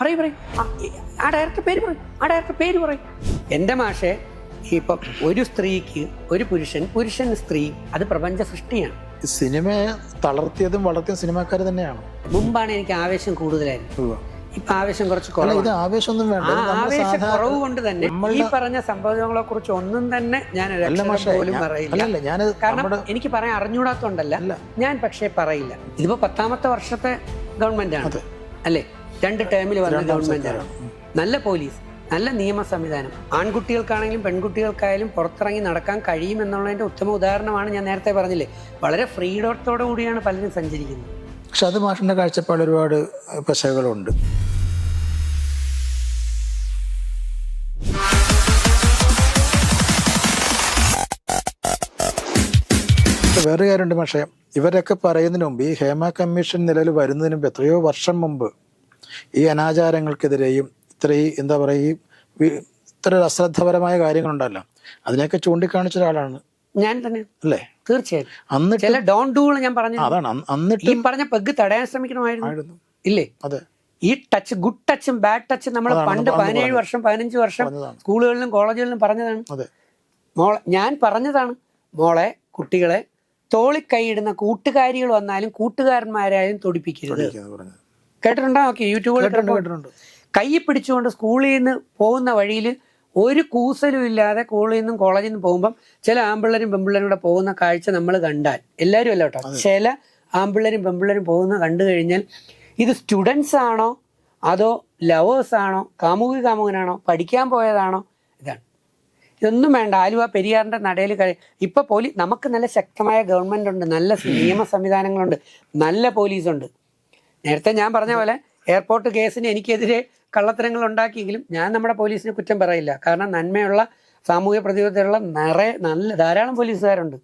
പറയൂ പറയൂ. ആ ഡയറക്ടർ പേര് പറയും. ആ ഡയറക്ടർ പേര് പറയും. എന്റെ മാഷെ ഇപ്പം ഒരു സ്ത്രീക്ക് ഒരു പുരുഷൻ പുരുഷൻ സ്ത്രീ അത് പ്രപഞ്ച സൃഷ്ടിയാണ്. സിനിമയെ തളർത്തിയതും വളർത്തിയതും സിനിമാക്കാർ തന്നെയാണ്. മുമ്പാണ് എനിക്ക് ആവേശം കൂടുതലായിരുന്നു. ഇപ്പൊ ആവേശം കുറച്ച് കുറവാണ്. ആവേശമൊന്നും വേണ്ട. ആവേശ കുറവ് കൊണ്ട് തന്നെ ഈ പറഞ്ഞ സംഭവങ്ങളെ കുറിച്ച് ഒന്നും തന്നെ ഞാൻ പോലും പറയില്ല. അല്ലല്ല ഞാൻ കാരണം എനിക്ക് പറയാൻ അറിഞ്ഞൂടാത്തോണ്ടല്ല ഞാൻ പക്ഷേ പറയില്ല. ഇതിപ്പോ പത്താമത്തെ വർഷത്തെ ഗവൺമെന്റ് ആണ്. അല്ലേ? രണ്ട് ടേമിൽ വന്ന ഗവൺമെന്റ് നല്ല പോലീസ് നല്ല നിയമ സംവിധാനം. ആൺകുട്ടികൾക്കാണെങ്കിലും പെൺകുട്ടികൾക്കായാലും പുറത്തിറങ്ങി നടക്കാൻ കഴിയും എന്നുള്ളതിന്റെ ഉത്തമ ഉദാഹരണമാണ് ഞാൻ നേരത്തെ പറഞ്ഞില്ലേ. വളരെ ഫ്രീഡത്തോടു കൂടിയാണ് പലരും സഞ്ചരിക്കുന്നത്. പക്ഷെ അത് മാഷിന്റെ കാഴ്ചപ്പാട് ഒരുപാട് പശകളുണ്ട് വേറെ കാര്യമുണ്ട് പക്ഷേ ഇവരൊക്കെ പറയുന്നതിന് മുമ്പ് ഈ ഹേമ കമ്മീഷൻ നിലവിൽ വരുന്നതിന് മുമ്പ് എത്രയോ വർഷം മുമ്പ് ഈ അനാചാരങ്ങൾക്കെതിരെയും ഇത്രയും എന്താ പറയുക ഈ ഇത്ര അശ്രദ്ധപരമായ കാര്യങ്ങളുണ്ടല്ലോ. അതിനെയൊക്കെ ചൂണ്ടിക്കാണിച്ച ഒരാളാണ്. ഞാൻ തന്നെ. അല്ലേ? തീർച്ചയായും അന്നിട്ട് ചില ഡോൺ ഡൂകൾ ഞാൻ പറഞ്ഞു അതാണ്. അന്ന് ഈ പറഞ്ഞ പെഗ് തടയാൻ ശ്രമിക്കണമായിരുന്നു. ഇല്ലേ? അതെ. ഈ ടച്ച് ഗുഡ് ടച്ചും ബാഡ് ടച്ചും നമ്മൾ പണ്ട് പതിനേഴ്. വർഷം പതിനഞ്ച് വർഷം സ്കൂളുകളിലും കോളേജുകളിലും പറഞ്ഞതാണ്. അതെ. മോളെ ഞാൻ പറഞ്ഞതാണ്. മോളെ കുട്ടികളെ തോളിക്കൈയിടുന്ന കൂട്ടുകാരികൾ വന്നാലും കൂട്ടുകാരന്മാരായാലും തൊടിപ്പിക്കരുത്. കേട്ടിട്ടുണ്ടോ? ഓക്കെ യൂട്യൂബിൽ കേട്ടിട്ടുണ്ട് കൈ പിടിച്ചുകൊണ്ട് സ്കൂളിൽ നിന്ന് പോകുന്ന വഴിയിൽ ഒരു കൂസലും ഇല്ലാതെ സ്കൂളിൽ നിന്നും കോളേജിൽ നിന്നും പോകുമ്പം ചില ആമ്പിള്ളേരും പെമ്പിള്ളേരും കൂടെ പോകുന്ന കാഴ്ച നമ്മൾ കണ്ടാൽ എല്ലാവരും അല്ല കേട്ടോ? ചില ആമ്പിള്ളേരും പെമ്പിള്ളേരും പോകുന്ന കണ്ടു കഴിഞ്ഞാൽ ഇത് സ്റ്റുഡൻസ് ആണോ? അതോ ലവേഴ്സ് ആണോ? കാമുകി കാമുകനാണോ? പഠിക്കാൻ പോയതാണോ? ഇതാണ്. ഇതൊന്നും വേണ്ട. ആലുവ പെരിയാറിന്റെ നടയിൽ കഴി ഇപ്പൊ പോലീസ് നമുക്ക് നല്ല ശക്തമായ ഗവൺമെന്റ് ഉണ്ട് നല്ല നിയമ സംവിധാനങ്ങളുണ്ട് നല്ല പോലീസുണ്ട് നേരത്തെ ഞാൻ പറഞ്ഞ പോലെ എയർപോർട്ട് കേസിന് എനിക്കെതിരെ കള്ളത്തരങ്ങൾ ഉണ്ടാക്കിയെങ്കിലും ഞാൻ നമ്മുടെ പോലീസിനെ കുറ്റം പറയില്ല. കാരണം നന്മയുള്ള സാമൂഹ്യ പ്രതിബദ്ധതയുള്ള നിറയെ നല്ല ധാരാളം പോലീസുകാരുണ്ട്.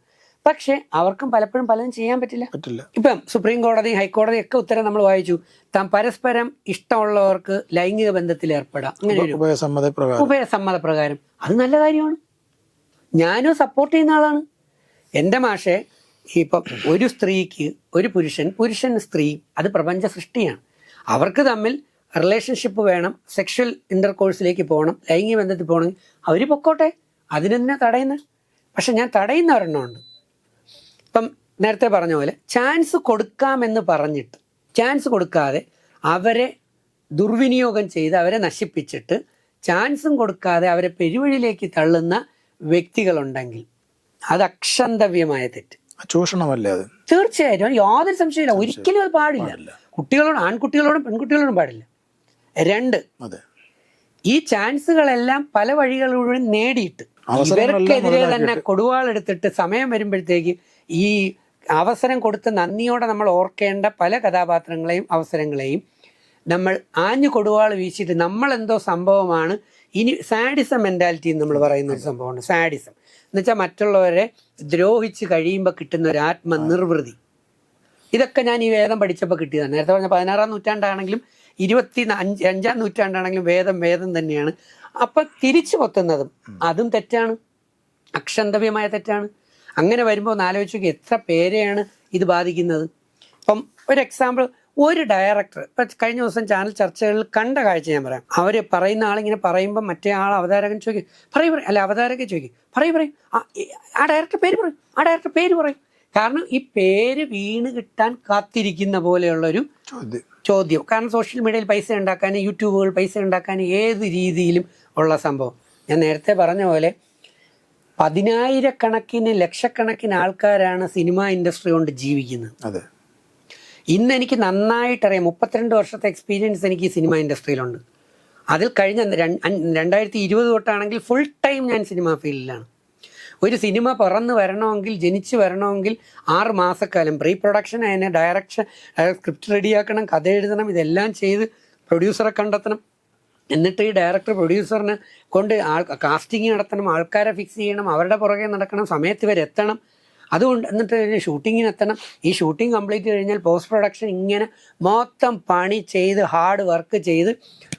പക്ഷേ അവർക്കും പലപ്പോഴും പലതും ചെയ്യാൻ പറ്റില്ല. പറ്റില്ല. ഇപ്പം സുപ്രീം കോടതി ഹൈക്കോടതി ഒക്കെ ഉത്തരം നമ്മൾ വായിച്ചു. താൻ പരസ്പരം ഇഷ്ടമുള്ളവർക്ക് ലൈംഗിക ബന്ധത്തിൽ ഏർപ്പെടാം. അങ്ങനെ ഉഭയസമ്മത പ്രകാരം അത് നല്ല കാര്യമാണ്. ഞാനും സപ്പോർട്ട് ചെയ്യുന്ന ആളാണ്. എന്റെ മാഷെ ഇപ്പം ഒരു സ്ത്രീക്ക് ഒരു പുരുഷൻ പുരുഷൻ സ്ത്രീ അത് പ്രപഞ്ച സൃഷ്ടിയാണ്. അവർക്ക് തമ്മിൽ റിലേഷൻഷിപ്പ് വേണം സെക്ഷൽ ഇന്റർകോഴ്സിലേക്ക് പോകണം ലൈംഗിക ബന്ധത്തിൽ പോകണമെങ്കിൽ അവർ പൊക്കോട്ടെ. അതിനെന്നെ തടയുന്നത് പക്ഷെ ഞാൻ തടയുന്ന ഒരെണ്ണമുണ്ട് ഇപ്പം നേരത്തെ പറഞ്ഞ പോലെ ചാൻസ് കൊടുക്കാമെന്ന് പറഞ്ഞിട്ട് ചാൻസ് കൊടുക്കാതെ അവരെ ദുർവിനിയോഗം ചെയ്ത് അവരെ നശിപ്പിച്ചിട്ട് ചാൻസും കൊടുക്കാതെ അവരെ പെരുവഴിയിലേക്ക് തള്ളുന്ന വ്യക്തികളുണ്ടെങ്കിൽ അത് അക്ഷന്തവ്യമായ തെറ്റ്. ചൂഷണമല്ലേ അത്? തീർച്ചയായിട്ടും. യാതൊരു സംശയമില്ല. ഒരിക്കലും അത് പാടില്ല. കുട്ടികളോടും ആൺകുട്ടികളോടും പെൺകുട്ടികളോടും പാടില്ല. രണ്ട് അതെ. ഈ ചാൻസുകളെല്ലാം പല വഴികളിലൂടെ നേടിയിട്ട് ഇവർക്കെതിരെ തന്നെ കൊടുവാൾ കൊടുവാളെടുത്തിട്ട് സമയം വരുമ്പോഴത്തേക്ക് ഈ അവസരം കൊടുത്ത് നന്ദിയോടെ നമ്മൾ ഓർക്കേണ്ട പല കഥാപാത്രങ്ങളെയും അവസരങ്ങളെയും നമ്മൾ ആഞ്ഞു കൊടുവാൾ വീശിയിട്ട് നമ്മൾ എന്തോ സംഭവമാണ്. ഇനി സാഡിസം മെന്റാലിറ്റി എന്ന് നമ്മൾ പറയുന്ന ഒരു സംഭവമാണ് സാഡിസം. എന്ന് വെച്ചാൽ മറ്റുള്ളവരെ ദ്രോഹിച്ച് കഴിയുമ്പോൾ കിട്ടുന്ന ഒരു ആത്മനിർവൃതി. ഇതൊക്കെ ഞാൻ ഈ വേദം പഠിച്ചപ്പോൾ കിട്ടിയതാണ് നേരത്തെ പറഞ്ഞ പതിനാറാം നൂറ്റാണ്ടാണെങ്കിലും ഇരുപത്തി അഞ്ച് അഞ്ചാം നൂറ്റാണ്ടാണെങ്കിലും വേദം വേദം തന്നെയാണ്. അപ്പൊ തിരിച്ചു പൊത്തുന്നതും അതും തെറ്റാണ്. അക്ഷന്തവ്യമായ തെറ്റാണ്. അങ്ങനെ വരുമ്പോൾ ഒന്ന് ആലോചിച്ചു എത്ര പേരെയാണ് ഇത് ബാധിക്കുന്നത്? ഇപ്പം ഒരു എക്സാമ്പിൾ ഒരു ഡയറക്ടർ ഇപ്പം കഴിഞ്ഞ ദിവസം ചാനൽ ചർച്ചകളിൽ കണ്ട കാഴ്ച ഞാൻ പറയാം. അവർ പറയുന്ന ആളിങ്ങനെ പറയുമ്പോൾ മറ്റേ ആൾ അവതാരകൻ ചോദിക്കും പറയും പറയും. അല്ല അവതാരകൻ ചോദിക്കും പറയും പറയും. ആ, ഡയറക്ടർ പേര് പറയും ആ ഡയറക്ടർ പേര് പറയും. കാരണം ഈ പേര് വീണ് കിട്ടാൻ കാത്തിരിക്കുന്ന പോലെയുള്ളൊരു ചോദ്യം. ചോദ്യം. കാരണം സോഷ്യൽ മീഡിയയിൽ പൈസ ഉണ്ടാക്കാൻ യൂട്യൂബുകൾ പൈസ ഉണ്ടാക്കാൻ ഏത് രീതിയിലും ഉള്ള സംഭവം. ഞാൻ നേരത്തെ പറഞ്ഞ പോലെ പതിനായിരക്കണക്കിന് ലക്ഷക്കണക്കിന് ആൾക്കാരാണ് സിനിമാ ഇൻഡസ്ട്രി കൊണ്ട് ജീവിക്കുന്നത്. അതെ. ഇന്ന് എനിക്ക് നന്നായിട്ടറിയാം. മുപ്പത്തിരണ്ട് വർഷത്തെ എക്സ്പീരിയൻസ് എനിക്ക് ഈ സിനിമ ഇൻഡസ്ട്രിയിലുണ്ട് അതിൽ കഴിഞ്ഞ രണ്ടായിരത്തി ഇരുപത് തൊട്ടാണെങ്കിൽ ഫുൾ ടൈം ഞാൻ സിനിമ ഫീൽഡിലാണ് ഒരു സിനിമ പറന്ന് വരണമെങ്കിൽ ജനിച്ച് വരണമെങ്കിൽ ആറ് മാസക്കാലം പ്രീ പ്രൊഡക്ഷൻ അതിനെ ഡയറക്ഷൻ സ്ക്രിപ്റ്റ് റെഡിയാക്കണം കഥ എഴുതണം ഇതെല്ലാം ചെയ്ത് പ്രൊഡ്യൂസറെ കണ്ടെത്തണം. എന്നിട്ട് ഈ ഡയറക്ടർ പ്രൊഡ്യൂസറിന് കൊണ്ട് ആൾ കാസ്റ്റിംഗ് നടത്തണം ആൾക്കാരെ ഫിക്സ് ചെയ്യണം അവരുടെ പുറകെ നടക്കണം സമയത്ത് വരെ എത്തണം അതുകൊണ്ട് എന്നിട്ട് ഷൂട്ടിങ്ങിന് എത്തണം. ഈ ഷൂട്ടിംഗ് കംപ്ലീറ്റ് കഴിഞ്ഞാൽ പോസ്റ്റ് പ്രൊഡക്ഷൻ ഇങ്ങനെ മൊത്തം പണി ചെയ്ത് ഹാർഡ് വർക്ക് ചെയ്ത്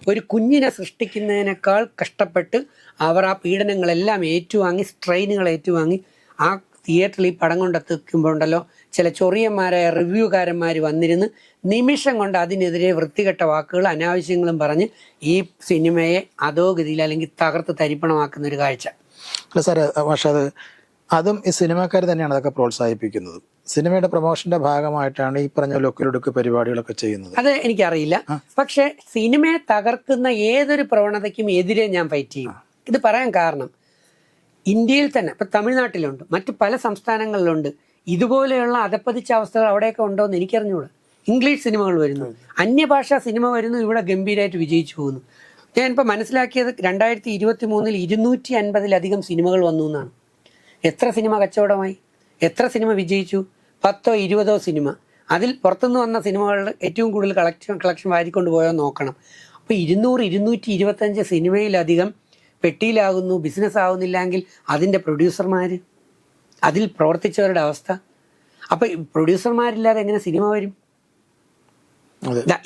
ഒരു കുഞ്ഞിനെ സൃഷ്ടിക്കുന്നതിനേക്കാൾ കഷ്ടപ്പെട്ട് അവർ ആ പീഡനങ്ങളെല്ലാം ഏറ്റുവാങ്ങി സ്ട്രെയിനുകൾ ഏറ്റുവാങ്ങി ആ തിയേറ്ററിൽ ഈ പടം കൊണ്ടെത്തിക്കുമ്പോഴുണ്ടല്ലോ ചില ചൊറിയന്മാരായ റിവ്യൂകാരന്മാർ വന്നിരുന്ന് നിമിഷം കൊണ്ട് അതിനെതിരെ വൃത്തികെട്ട വാക്കുകൾ അനാവശ്യങ്ങളും പറഞ്ഞ് ഈ സിനിമയെ അതോ ഗതിയിൽ അല്ലെങ്കിൽ തകർത്ത് തരിപ്പണമാക്കുന്ന ഒരു കാഴ്ച. അല്ല സാറേ പക്ഷേ അത് അതും ഈ സിനിമാക്കാർ തന്നെയാണ് അതൊക്കെ പ്രോത്സാഹിപ്പിക്കുന്നത്. സിനിമയുടെ പ്രൊമോഷന്റെ ഭാഗമായിട്ടാണ് ഈ പറഞ്ഞ ലൊക്കിലൊടുക്ക് പരിപാടികളൊക്കെ ചെയ്യുന്നത്. അത് എനിക്കറിയില്ല. പക്ഷെ സിനിമയെ തകർക്കുന്ന ഏതൊരു പ്രവണതയ്ക്കും എതിരെ ഞാൻ ഫൈറ്റ് ചെയ്യും. ഇത് പറയാൻ കാരണം ഇന്ത്യയിൽ തന്നെ ഇപ്പൊ തമിഴ്നാട്ടിലുണ്ട് മറ്റ് പല സംസ്ഥാനങ്ങളിലുണ്ട്. ഇതുപോലെയുള്ള അധപ്പതിച്ച അവസ്ഥകൾ അവിടെയൊക്കെ ഉണ്ടോ എന്ന് എനിക്കറിഞ്ഞൂടാ. ഇംഗ്ലീഷ് സിനിമകൾ വരുന്നു. അന്യഭാഷാ സിനിമ വരുന്നു ഇവിടെ ഗംഭീരമായിട്ട് വിജയിച്ചു പോകുന്നു. ഞാനിപ്പോൾ മനസ്സിലാക്കിയത് രണ്ടായിരത്തി ഇരുപത്തി മൂന്നിൽ ഇരുന്നൂറ്റി അൻപതിലധികം സിനിമകൾ വന്നു എന്നാണ്. എത്ര സിനിമ കച്ചവടമായി? എത്ര സിനിമ വിജയിച്ചു? പത്തോ ഇരുപതോ സിനിമ. അതിൽ പുറത്തുനിന്ന് വന്ന സിനിമകളുടെ ഏറ്റവും കൂടുതൽ കളക്ഷൻ കളക്ഷൻ വാരിക്കൊണ്ട് പോയോ നോക്കണം. അപ്പോൾ ഇരുന്നൂറ് ഇരുന്നൂറ്റി ഇരുപത്തഞ്ച് സിനിമയിലധികം പെട്ടിയിലാകുന്നു ബിസിനസ് ആകുന്നില്ലെങ്കിൽ അതിന്റെ പ്രൊഡ്യൂസർമാർ അതിൽ പ്രവർത്തിച്ചവരുടെ അവസ്ഥ? അപ്പോൾ പ്രൊഡ്യൂസർമാരില്ലാതെ എങ്ങനെ സിനിമ വരും?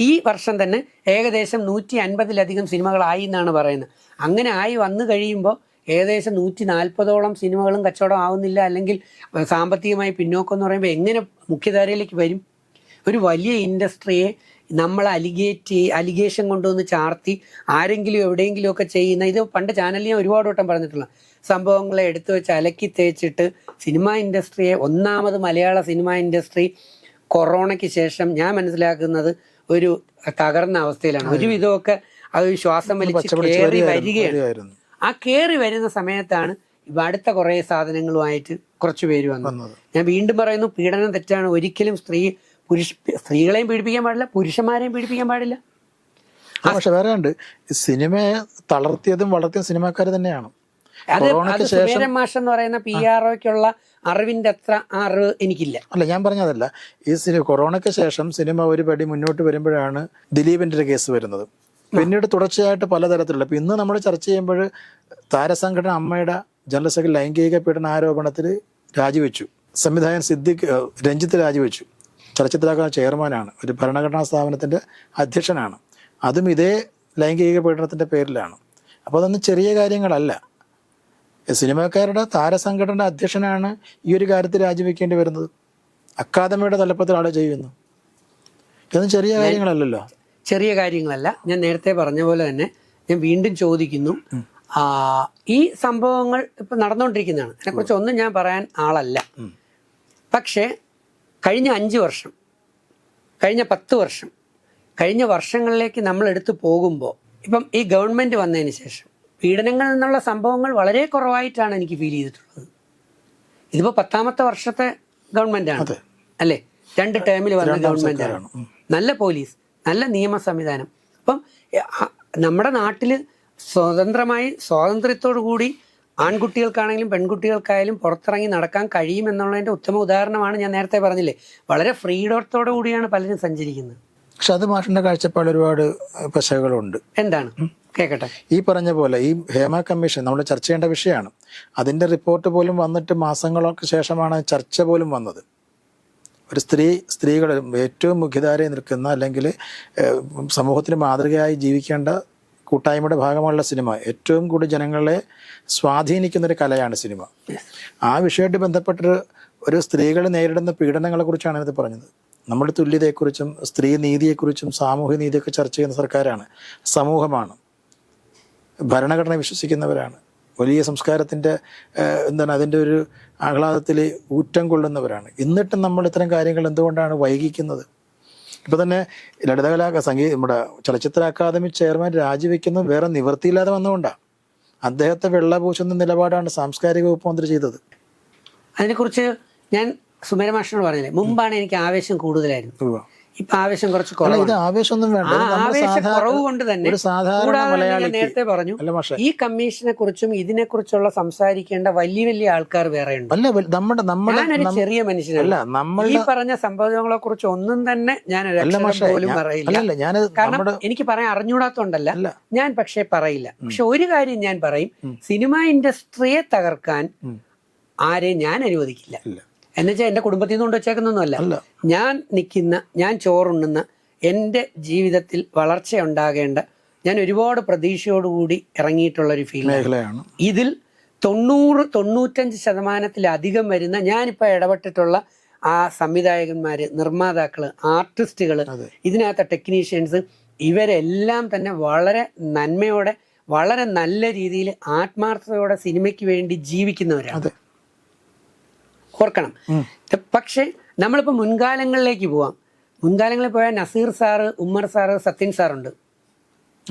ഈ വർഷം തന്നെ ഏകദേശം നൂറ്റി അൻപതിലധികം സിനിമകളായി എന്നാണ് പറയുന്നത്. അങ്ങനെ ആയി വന്നു കഴിയുമ്പോൾ ഏകദേശം നൂറ്റി നാൽപ്പതോളം സിനിമകളും കച്ചവടം ആവുന്നില്ല അല്ലെങ്കിൽ സാമ്പത്തികമായി പിന്നോക്കം എന്ന് പറയുമ്പോൾ എങ്ങനെ മുഖ്യധാരയിലേക്ക് വരും? ഒരു വലിയ ഇൻഡസ്ട്രിയെ നമ്മൾ അലിഗേറ്റ് അലിഗേഷൻ കൊണ്ടുവന്ന് ചാർത്തി ആരെങ്കിലും എവിടെയെങ്കിലും ഒക്കെ ചെയ്യുന്ന ഇത് പണ്ട് ചാനലിൽ ഞാൻ ഒരുപാട് വട്ടം പറഞ്ഞിട്ടുള്ള സംഭവങ്ങളെ എടുത്തു വെച്ച് അലക്കി തേച്ചിട്ട് സിനിമ ഇൻഡസ്ട്രിയെ ഒന്നാമത് മലയാള സിനിമ ഇൻഡസ്ട്രി കൊറോണയ്ക്ക് ശേഷം ഞാൻ മനസ്സിലാക്കുന്നത് ഒരു തകർന്ന അവസ്ഥയിലാണ്. ഒരുവിധമൊക്കെ അത് ശ്വാസം വലിച്ച് കയറി വരികയാണ്. ആ കയറി വരുന്ന സമയത്താണ് ഇപ്പൊ അടുത്ത കുറേ സാധനങ്ങളുമായിട്ട് കുറച്ച് പേര് വന്നത്. ഞാൻ വീണ്ടും പറയുന്നു പീഡനം തെറ്റാണ്. ഒരിക്കലും സ്ത്രീ പുരുഷ സ്ത്രീകളെയും പീഡിപ്പിക്കാൻ പാടില്ല പുരുഷന്മാരെയും പീഡിപ്പിക്കാൻ പാടില്ല. പക്ഷെ വേറെ ഉണ്ട്. സിനിമയെ തളർത്തിയതും വളർത്തിയ സിനിമാക്കാർ തന്നെയാണ്. അത് അത് ശേഷം സുബേരൻ മാഷ് എന്ന് പറയുന്ന പി ആർ ഒക്കുള്ള അറിവിന്റെ അത്ര അറിവ് എനിക്കില്ല. അല്ല ഞാൻ പറഞ്ഞതല്ല. ഈ സിനിമ കൊറോണയ്ക്ക് ശേഷം സിനിമ ഒരു പടി മുന്നോട്ട് വരുമ്പോഴാണ് ദിലീപിന്റെ ഒരു കേസ് വരുന്നത്. പിന്നീട് തുടർച്ചയായിട്ട് പലതരത്തിലുള്ള ഇപ്പം ഇന്ന് നമ്മൾ ചർച്ച ചെയ്യുമ്പോൾ താരസംഘടന അമ്മയുടെ ജനറൽ സെക്രട്ടറി ലൈംഗിക പീഡന ആരോപണത്തിൽ രാജിവെച്ചു. സംവിധായകൻ സിദ്ദിഖ് രഞ്ജിത്ത് രാജിവെച്ചു. ചലച്ചിത്രാക്കാർ ചെയർമാനാണ്. ഒരു ഭരണഘടനാ സ്ഥാപനത്തിന്റെ അധ്യക്ഷനാണ്. അതും ഇതേ ലൈംഗിക പീഡനത്തിന്റെ പേരിലാണ്. അപ്പോൾ അതൊന്നും ചെറിയ കാര്യങ്ങളല്ല. സിനിമാക്കാരുടെ താരസംഘടന അധ്യക്ഷനാണ് ഈ ഒരു കാര്യത്തിൽ രാജിവെക്കേണ്ടി വരുന്നത്. അക്കാദമിയുടെ തലപ്പത്തിൽ ആളെ ചെയ്യുന്നു ഇതൊന്നും ചെറിയ കാര്യങ്ങളല്ലല്ലോ. ചെറിയ കാര്യങ്ങളല്ല. ഞാൻ നേരത്തെ പറഞ്ഞ പോലെ തന്നെ ഞാൻ വീണ്ടും ചോദിക്കുന്നു. ഈ സംഭവങ്ങൾ ഇപ്പൊ നടന്നുകൊണ്ടിരിക്കുന്നതാണ് അതിനെക്കുറിച്ച് ഒന്നും ഞാൻ പറയാൻ ആളല്ല. പക്ഷേ കഴിഞ്ഞ അഞ്ച് വർഷം കഴിഞ്ഞ പത്ത് വർഷം കഴിഞ്ഞ വർഷങ്ങളിലേക്ക് നമ്മൾ എടുത്തു പോകുമ്പോൾ ഇപ്പം ഈ ഗവൺമെന്റ് വന്നതിന് ശേഷം പീഡനങ്ങളിൽ നിന്നുള്ള സംഭവങ്ങൾ വളരെ കുറവായിട്ടാണ് എനിക്ക് ഫീൽ ചെയ്തിട്ടുള്ളത്. ഇതിപ്പോ പത്താമത്തെ വർഷത്തെ ഗവൺമെന്റ് ആണ് അതെ. അല്ലേ? രണ്ട് ടേമിൽ വന്ന ഗവൺമെന്റ് ആണ് നല്ല പോലീസ്. നല്ല നിയമ സംവിധാനം അപ്പം നമ്മുടെ നാട്ടിൽ സ്വതന്ത്രമായി സ്വാതന്ത്ര്യത്തോടു കൂടി ആൺകുട്ടികൾക്കാണെങ്കിലും പെൺകുട്ടികൾക്കായാലും പുറത്തിറങ്ങി നടക്കാൻ കഴിയുമെന്നുള്ളതിന്റെ ഉത്തമ ഉദാഹരണമാണ് ഞാൻ നേരത്തെ പറഞ്ഞില്ലേ. വളരെ ഫ്രീഡത്തോടു കൂടിയാണ് പലരും സഞ്ചരിക്കുന്നത്. പക്ഷെ അത് മാഷിന്റെ കാഴ്ചപ്പാട് ഒരുപാട് പശകളുണ്ട് എന്താണ്? കേക്കട്ടെ. ഈ പറഞ്ഞ പോലെ ഈ ഹേമ കമ്മീഷൻ നമ്മൾ ചർച്ച ചെയ്യേണ്ട വിഷയമാണ്. അതിന്റെ റിപ്പോർട്ട് പോലും വന്നിട്ട് മാസങ്ങൾക്ക് ശേഷമാണ് ചർച്ച പോലും വന്നത്. ഒരു സ്ത്രീ സ്ത്രീകൾ ഏറ്റവും മുഖ്യധാരയിൽ നിൽക്കുന്ന അല്ലെങ്കിൽ സമൂഹത്തിന് മാതൃകയായി ജീവിക്കേണ്ട കൂട്ടായ്മയുടെ ഭാഗമുള്ള സിനിമ. ഏറ്റവും കൂടുതൽ ജനങ്ങളെ സ്വാധീനിക്കുന്ന ഒരു കലയാണ് സിനിമ. ആ വിഷയമായിട്ട് ബന്ധപ്പെട്ടൊരു ഒരു സ്ത്രീകൾ നേരിടുന്ന പീഡനങ്ങളെക്കുറിച്ചാണ് ഇത് പറഞ്ഞത്. നമ്മുടെ തുല്യതയെക്കുറിച്ചും സ്ത്രീ നീതിയെക്കുറിച്ചും സാമൂഹ്യ നീതിയൊക്കെ ചർച്ച ചെയ്യുന്ന സർക്കാരാണ്. സമൂഹമാണ്. ഭരണഘടന വിശ്വസിക്കുന്നവരാണ്. വലിയ സംസ്കാരത്തിന്റെ എന്താണ് അതിന്റെ ഒരു ആഹ്ലാദത്തിൽ ഊറ്റം കൊള്ളുന്നവരാണ്. എന്നിട്ടും നമ്മൾ ഇത്തരം കാര്യങ്ങൾ എന്തുകൊണ്ടാണ് വൈകിക്കുന്നത്? ഇപ്പോൾ തന്നെ ലളിതകലാ സംഗീത നമ്മുടെ ചലച്ചിത്ര അക്കാദമി ചെയർമാൻ രാജിവെക്കുന്നത് വേറെ നിവൃത്തിയില്ലാതെ വന്നുകൊണ്ടാണ് അദ്ദേഹത്തെ വെള്ളപൂശുന്ന നിലപാടാണ് സാംസ്കാരിക വകുപ്പ് മന്ത്രി ചെയ്തത്. അതിനെക്കുറിച്ച് ഞാൻ സുമേര മാഷിനോട് പറഞ്ഞില്ലേ മുമ്പാണ് എനിക്ക് ആവേശം കൂടുതലായിരുന്നു. ഇപ്പൊ ആവേശം കുറച്ച് കുറവ് ആവേശമൊന്നും വേണ്ട. ആവേശ കുറവ് കൊണ്ട് തന്നെ കൂടാതെ നേരത്തെ പറഞ്ഞു ഈ കമ്മീഷനെ കുറിച്ചും ഇതിനെ കുറിച്ചുള്ള സംസാരിക്കേണ്ട വലിയ വലിയ ആൾക്കാർ വേറെ ഉണ്ട്. നമ്മുടെ നമ്മുടെ ഞാനൊരു ചെറിയ മനുഷ്യനല്ല. നമ്മൾ ഈ പറഞ്ഞ സംഭവങ്ങളെ കുറിച്ച് ഒന്നും തന്നെ ഞാൻ പോലും പറയില്ല. കാരണം എനിക്ക് പറയാൻ അറിഞ്ഞൂടാത്തോണ്ടല്ല ഞാൻ പക്ഷെ പറയില്ല. പക്ഷെ ഒരു കാര്യം ഞാൻ പറയും സിനിമ ഇൻഡസ്ട്രിയെ തകർക്കാൻ ആരെ ആരെയും ഞാൻ അനുവദിക്കില്ല. എന്നുവെച്ചാൽ എന്റെ കുടുംബത്തിൽ നിന്ന് കൊണ്ട് വെച്ചേക്കുന്നൊന്നുമല്ല ഞാൻ നിൽക്കുന്ന ഞാൻ ചോറുണ്ണുന്ന എന്റെ ജീവിതത്തിൽ വളർച്ച ഉണ്ടാകേണ്ട ഞാൻ ഒരുപാട് പ്രതീക്ഷയോടുകൂടി ഇറങ്ങിയിട്ടുള്ളൊരു ഒരു ഫീൽഡ് മേഖലയാണ്. ഇതിൽ തൊണ്ണൂറ് തൊണ്ണൂറ്റഞ്ച് ശതമാനത്തിലധികം വരുന്ന ഞാനിപ്പോൾ ഇടപെട്ടിട്ടുള്ള ആ സംവിധായകന്മാര് നിർമ്മാതാക്കൾ ആർട്ടിസ്റ്റുകൾ ഇതിനകത്ത് ടെക്നീഷ്യൻസ് ഇവരെല്ലാം തന്നെ വളരെ നന്മയോടെ വളരെ നല്ല രീതിയിൽ ആത്മാർത്ഥതയോടെ സിനിമയ്ക്ക് വേണ്ടി ജീവിക്കുന്നവരാണ്. ഓർക്കണം. പക്ഷേ നമ്മളിപ്പോൾ മുൻകാലങ്ങളിലേക്ക് പോവാം. മുൻകാലങ്ങളിൽ പോയാൽ നസീർ സാറ് ഉമ്മർ സാറ് സത്യൻ സാറുണ്ട്.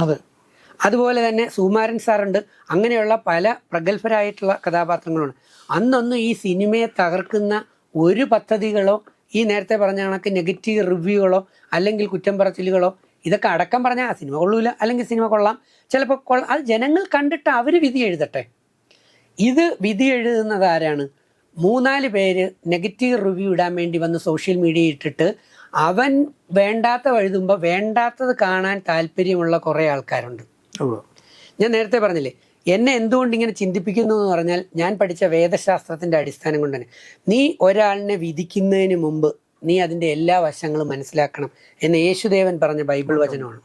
അതെ. അതുപോലെ തന്നെ സുകുമാരൻ സാറുണ്ട്. അങ്ങനെയുള്ള പല പ്രഗത്ഭരായിട്ടുള്ള കഥാപാത്രങ്ങളുണ്ട്. അന്നൊന്നും ഈ സിനിമയെ തകർക്കുന്ന ഒരു പദ്ധതികളോ ഈ നേരത്തെ പറഞ്ഞ കണക്ക് നെഗറ്റീവ് റിവ്യൂകളോ അല്ലെങ്കിൽ കുറ്റം പറച്ചിലുകളോ ഇതൊക്കെ അടക്കം പറഞ്ഞാൽ ആ സിനിമ കൊള്ളൂല അല്ലെങ്കിൽ സിനിമ കൊള്ളാം. ചിലപ്പോൾ കൊള്ള അത് ജനങ്ങൾ കണ്ടിട്ട് അവർ വിധി എഴുതട്ടെ. ഇത് വിധി എഴുതുന്നത് ആരാണ്? മൂന്നാൽ പേര് നെഗറ്റീവ് റിവ്യൂ ഇടാൻ വേണ്ടി വന്ന് സോഷ്യൽ മീഡിയ ഇട്ടിട്ട് അവൻ വേണ്ടാത്ത എഴുതുമ്പോൾ വേണ്ടാത്തത് കാണാൻ താല്പര്യമുള്ള കുറേ ആൾക്കാരുണ്ട്. ഞാൻ നേരത്തെ പറഞ്ഞില്ലേ എന്നെ എന്തുകൊണ്ട് ഇങ്ങനെ ചിന്തിപ്പിക്കുന്നു എന്ന് പറഞ്ഞാൽ ഞാൻ പഠിച്ച വേദശാസ്ത്രത്തിന്റെ അടിസ്ഥാനം കൊണ്ട് തന്നെ നീ ഒരാളിനെ വിധിക്കുന്നതിന് മുമ്പ് നീ അതിന്റെ എല്ലാ വശങ്ങളും മനസ്സിലാക്കണം എന്ന് യേശുദേവൻ പറഞ്ഞ ബൈബിൾ വചനമാണ്.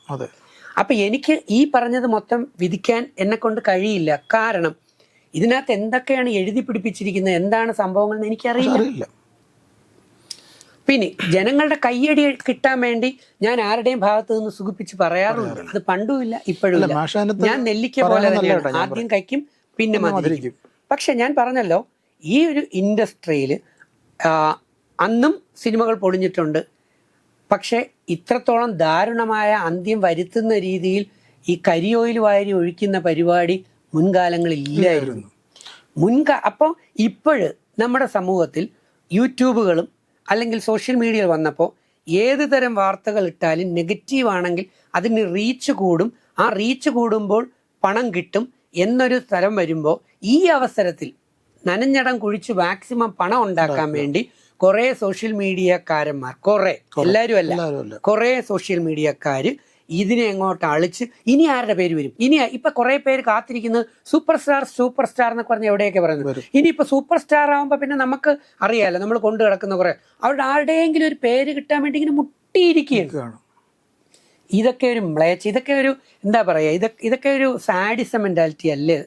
അപ്പൊ എനിക്ക് ഈ പറഞ്ഞത് മൊത്തം വിധിക്കാൻ എന്നെ കൊണ്ട് കഴിയില്ല. കാരണം ഇതിനകത്ത് എന്തൊക്കെയാണ് എഴുതി പിടിപ്പിച്ചിരിക്കുന്നത്? എന്താണ് സംഭവങ്ങൾ എന്ന് എനിക്കറിയില്ല പിന്നെ ജനങ്ങളുടെ കയ്യടി കിട്ടാൻ വേണ്ടി ഞാൻ ആരുടെയും ഭാഗത്ത് നിന്ന് സുഖിപ്പിച്ച് പറയാറുണ്ട് അത് പണ്ടുമില്ല ഇപ്പോഴും ഞാൻ നെല്ലിക്ക പോലെ തന്നെയാണ്. ആദ്യം കൈക്കും പിന്നെ മതിരിക്കും. പക്ഷെ ഞാൻ പറഞ്ഞല്ലോ ഈ ഒരു ഇൻഡസ്ട്രിയിൽ അന്നും സിനിമകൾ പൊളിഞ്ഞിട്ടുണ്ട്. പക്ഷെ ഇത്രത്തോളം ദാരുണമായ അന്ത്യം വരുത്തുന്ന രീതിയിൽ ഈ കരിയോയിൽ വാരി ഒഴിക്കുന്ന പരിപാടി മുൻകാലങ്ങളിൽ ഇല്ലായിരുന്നു മുൻകാ അപ്പോൾ ഇപ്പോഴ് നമ്മുടെ സമൂഹത്തിൽ യൂട്യൂബുകളും അല്ലെങ്കിൽ സോഷ്യൽ മീഡിയ വന്നപ്പോൾ ഏത് തരം വാർത്തകൾ ഇട്ടാലും നെഗറ്റീവ് ആണെങ്കിൽ അതിന് റീച്ച് കൂടും. ആ റീച്ച് കൂടുമ്പോൾ പണം കിട്ടും എന്നൊരു തരം വരുമ്പോൾ ഈ അവസരത്തിൽ നനഞ്ഞടം കുഴിച്ച് മാക്സിമം പണം ഉണ്ടാക്കാൻ വേണ്ടി കുറേ സോഷ്യൽ മീഡിയക്കാരന്മാർ കുറേ എല്ലാവരും അല്ല കുറേ സോഷ്യൽ മീഡിയക്കാര് ഇതിനെ അങ്ങോട്ട് അളിച്ച് ഇനി ആരുടെ പേര് വരും? ഇനി ഇപ്പൊ കുറെ പേര് കാത്തിരിക്കുന്നത് സൂപ്പർ സ്റ്റാർ സൂപ്പർ സ്റ്റാർ എന്നൊക്കെ പറഞ്ഞ് എവിടെയൊക്കെ പറയുന്നത്? ഇനി ഇനിയിപ്പോ സൂപ്പർ സ്റ്റാർ ആവുമ്പോ പിന്നെ നമുക്ക് അറിയാലോ നമ്മൾ കൊണ്ടു കിടക്കുന്ന കുറെ. അവരുടെ ആരുടെയെങ്കിലും ഒരു പേര് കിട്ടാൻ വേണ്ടി ഇങ്ങനെ മുട്ടിയിരിക്കുകയാണ്. ഇതൊക്കെ ഒരു മ്ലേച്ച് ഇതൊക്കെ ഒരു എന്താ പറയാ ഇതൊക്കെ ഇതൊക്കെ ഒരു സാഡിസം മെന്റാലിറ്റി അല്ലേ?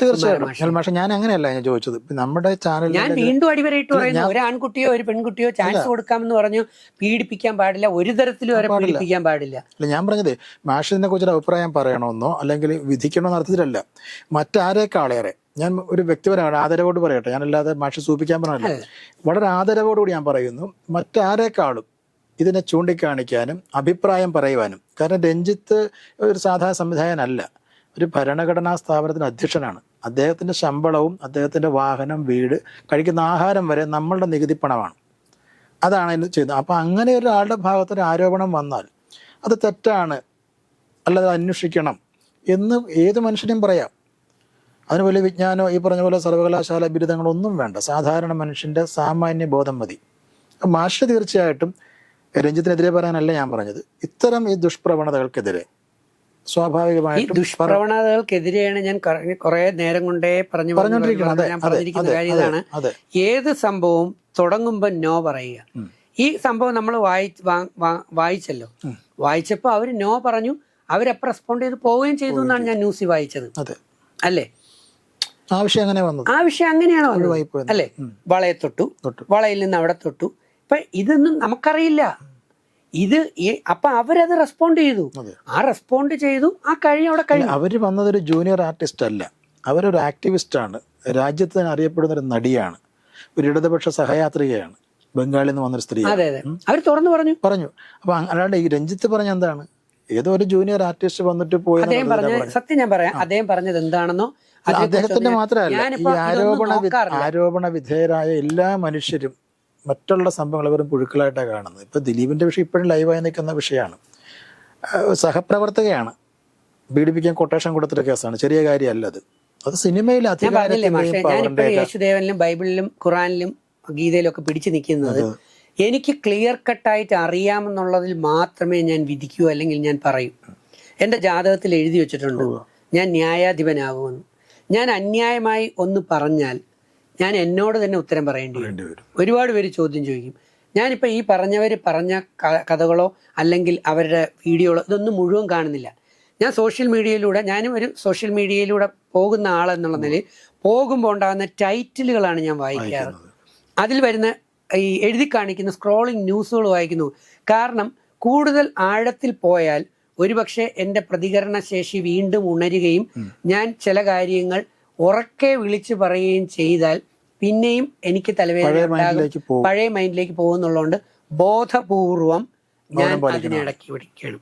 തീർച്ചയായിട്ടും? ഞാൻ അങ്ങനെയല്ല ഞാൻ ചോദിച്ചത്. നമ്മുടെ ചാനൽ ഞാൻ വീണ്ടും അടിവരയിട്ട് പറയുന്നു. ഒരു ആൺകുട്ടിയോ ഒരു പെൺകുട്ടിയോ ചാൻസ് കൊടുക്കാമെന്ന് പറഞ്ഞു പീഡിപ്പിക്കാൻ പാടില്ല. ഒരു തരത്തിലും അവരെ പീഡിപ്പിക്കാൻ പാടില്ല. അല്ല ഞാൻ പറഞ്ഞത് മാഷിനെ കുറിച്ചൊരു അഭിപ്രായം പറയണമെന്നോ അല്ലെങ്കിൽ വിധിക്കണമെന്നോ അർത്ഥത്തിലല്ല. മറ്റാരേക്കാളേറെ ഞാൻ ഒരു വ്യക്തിപരമാണ് ആദരവോട് പറയട്ടെ. ഞാനല്ലാതെ മാഷ് സൂപ്പിക്കാൻ പറഞ്ഞല്ലോ വളരെ ആദരവോടുകൂടി ഞാൻ പറയുന്നു. മറ്റാരേക്കാളും ഇതിനെ ചൂണ്ടിക്കാണിക്കാനും അഭിപ്രായം പറയുവാനും. കാരണം രഞ്ജിത്ത് ഒരു സാധാരണ സംവിധായകനല്ല. ഒരു ഭരണഘടനാ സ്ഥാപനത്തിന് അധ്യക്ഷനാണ്. അദ്ദേഹത്തിന്റെ ശമ്പളവും അദ്ദേഹത്തിന്റെ വാഹനം വീട് കഴിക്കുന്ന ആഹാരം വരെ നമ്മളുടെ നികുതി പണമാണ്. അതാണ് അതിന് ചെയ്യുന്നത് അപ്പം അങ്ങനെ ഒരാളുടെ ഭാഗത്തൊരു ആരോപണം വന്നാൽ അത് തെറ്റാണ്. അല്ലാതെ അന്വേഷിക്കണം എന്ന് ഏത് മനുഷ്യനും പറയാം. അതിന് വലിയ വിജ്ഞാനോ ഈ പറഞ്ഞ പോലെ സർവകലാശാല ബിരുദങ്ങളൊന്നും വേണ്ട. സാധാരണ മനുഷ്യന്റെ സാമാന്യ ബോധം മതി. മാഷ് തീർച്ചയായിട്ടും രഞ്ജിത്തിനെതിരെ പറയാനല്ല ഞാൻ പറഞ്ഞത്. ഇത്തരം ഈ ദുഷ്പ്രവണതകൾക്കെതിരെ സ്വാഭാവികമായി സ്വാഭാവികമായിട്ടും ദുഷ്പ്രവണതകൾക്കെതിരെയാണ് ഞാൻ കുറെ നേരം കൊണ്ടേ പറഞ്ഞു ഞാൻ പറഞ്ഞിരിക്കുന്ന കാര്യം ഇതാണ്. ഏത് സംഭവവും തുടങ്ങുമ്പോൾ നോ പറയുക. ഈ സംഭവം നമ്മൾ വായി വായിച്ചല്ലോ. വായിച്ചപ്പോൾ അവർ നോ പറഞ്ഞു അവരപ്പം റെസ്പോണ്ട് ചെയ്ത് പോവുകയും ചെയ്തു എന്നാണ് ഞാൻ ന്യൂസിൽ വായിച്ചത്. അല്ലേ? ആവശ്യം അങ്ങനെ വന്നത്. ആ വിഷയം അങ്ങനെയാണോ വന്നത്? ഒഴിവായിപ്പോയത്. അല്ലേ? വളയെ തൊട്ടു. വളയിൽ നിന്ന് അവിടെ തൊട്ടു. ഇപ്പൊ ഇതൊന്നും നമുക്കറിയില്ല. ഇത് അപ്പൊ അവരത് റെസ്പോണ്ട് ചെയ്തു. ആ റെസ്പോണ്ട് ചെയ്തു. ആ കഴിഞ്ഞ അവിടെ കഴിഞ്ഞു. അവർ വന്നതൊരു ജൂനിയർ ആർട്ടിസ്റ്റ് അല്ല. അവരൊരു ആക്ടിവിസ്റ്റ് ആണ്. രാജ്യത്ത് തന്നെ അറിയപ്പെടുന്ന ഒരു നടിയാണ്. ഒരു ഇടതുപക്ഷ സഹയാത്രികയാണ്. ബംഗാളിൽ നിന്ന് വന്നൊരു സ്ത്രീ അതെ അതെ. അവർ തുറന്നു പറഞ്ഞു. പറഞ്ഞു. അപ്പൊ അല്ലാണ്ട് ഈ രഞ്ജിത്ത് പറഞ്ഞ എന്താണ്? ഏതോ ഒരു ജൂനിയർ ആർട്ടിസ്റ്റ് വന്നിട്ട് പോയി അദ്ദേഹം എന്നുള്ളത് പറഞ്ഞ സത്യം ഞാൻ പറയാം. അദ്ദേഹം പറഞ്ഞത് എന്താണെന്നോ? അദ്ദേഹത്തിന്റെ മാത്രമല്ല. ഈ ആരോപണ ആരോപണ വിധേയരായ എല്ലാ മനുഷ്യരും മറ്റുള്ള സംഭവങ്ങൾ വെറും പുഴുക്കളായിട്ടാണ് കാണുന്നത്. ഇപ്പോൾ ദിലീപിന്റെ വിഷയം ഇപ്പോഴും ലൈവായി നിൽക്കുന്ന വിഷയമാണ്. സഹപ്രവർത്തകയാണ്. പീഡിപ്പിക്കാൻ കൊട്ടേഷൻ കൊടുത്തൊരു കേസാണ്. ചെറിയ കാര്യമല്ല അത്. അത് സിനിമയിൽ യേശുദേവനിലും ബൈബിളിലും ഖുറാനിലും ഗീതയിലും ഒക്കെ പിടിച്ചു നിൽക്കുന്നത് എനിക്ക് ക്ലിയർ കട്ടായിട്ട് അറിയാമെന്നുള്ളതിൽ മാത്രമേ ഞാൻ വിധിക്കൂ അല്ലെങ്കിൽ ഞാൻ പറയൂ. എന്റെ ജാതകത്തിൽ എഴുതി വെച്ചിട്ടുണ്ട്. ഞാൻ ന്യായാധിപനാകുമെന്ന്. ഞാൻ അന്യായമായി ഒന്ന് പറഞ്ഞാൽ ഞാൻ എന്നോട് തന്നെ ഉത്തരം പറയേണ്ടി വരും. ഒരുപാട് പേര് ചോദ്യം ചോദിക്കും. ഞാനിപ്പോൾ ഈ പറഞ്ഞവർ പറഞ്ഞ കഥകളോ അല്ലെങ്കിൽ അവരുടെ വീഡിയോകളോ ഇതൊന്നും മുഴുവൻ കാണുന്നില്ല. ഞാൻ സോഷ്യൽ മീഡിയയിലൂടെ ഞാനും ഒരു സോഷ്യൽ മീഡിയയിലൂടെ പോകുന്ന ആളെന്നുള്ള നിലയിൽ പോകുമ്പോൾ ഉണ്ടാകുന്ന ടൈറ്റിലുകളാണ് ഞാൻ വായിക്കാറ്. അതിൽ വരുന്ന ഈ എഴുതി കാണിക്കുന്ന സ്ക്രോളിംഗ് ന്യൂസുകൾ വായിക്കുന്നു. കാരണം കൂടുതൽ ആഴത്തിൽ പോയാൽ ഒരുപക്ഷെ എന്റെ പ്രതികരണശേഷി വീണ്ടും ഉണരുകയും ഞാൻ ചില കാര്യങ്ങൾ ഉറക്കെ വിളിച്ചു പറയുകയും ചെയ്താൽ പിന്നെയും എനിക്ക് തലവേദന പഴയ മൈൻഡിലേക്ക് പോകുന്നുള്ളതുകൊണ്ട് ബോധപൂർവം ഞാൻ. അതിനെ അടക്കി പിടിക്കണം.